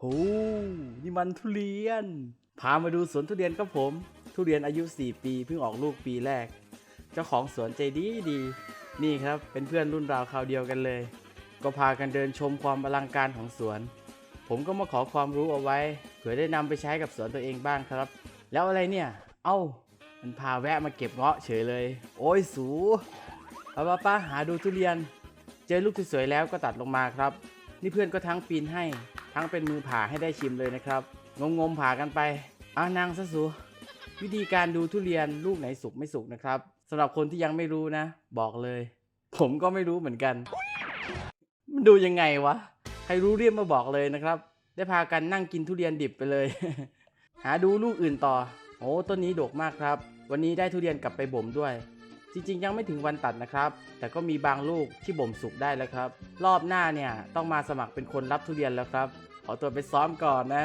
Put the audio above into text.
โหนี่มันทุเรียน พามาดูสวนทุเรียนครับผม ทุเรียนอายุ 4 ปีเพิ่งออกลูกปีแรก เจ้าของสวนใจดีดี นี่ครับเป็นเพื่อนรุ่นราวคราวเดียวกันเลย ก็พากันเดินชมความอลังการของสวน ผมก็มาขอความรู้เอาไว้เผื่อได้นำไปใช้กับสวนตัวเองบ้างครับ แล้วอะไรเนี่ย เอ้า มันพาแวะมาเก็บเงาะเฉยเลย โอ้ยสูป้าป้าป้าหาดูทุเรียน เจอลูกสวยๆแล้วก็ตัดลงมาครับ นี่เพื่อนก็ทั้งปีนให้ ทั้งเป็นมือผ่าให้ได้ชิมเลยนะครับ งมงมผ่ากันไปอ่านางซะสูวิธีการดูทุเรียนลูกไหนสุกไม่สุกนะครับสำหรับคนที่ยังไม่รู้นะ บอกเลย ผมก็ไม่รู้เหมือนกัน มันดูยังไงวะ ใครรู้เรียบมาบอกเลยนะครับ ได้พากันนั่งกินทุเรียนดิบไปเลย หาดูลูกอื่นต่อโอ้ต้นนี้โดกมากครับ วันนี้ได้ทุเรียนกลับไปบ่มด้วย ริงๆ ยังไม่ถึงวันตัดนะครับ แต่ก็มีบางลูกที่บ่มสุกได้แล้วครับ รอบหน้าเนี่ยต้องมาสมัครเป็นคนรับทุเรียนแล้วครับ ขอตัวไปซ้อมก่อนนะ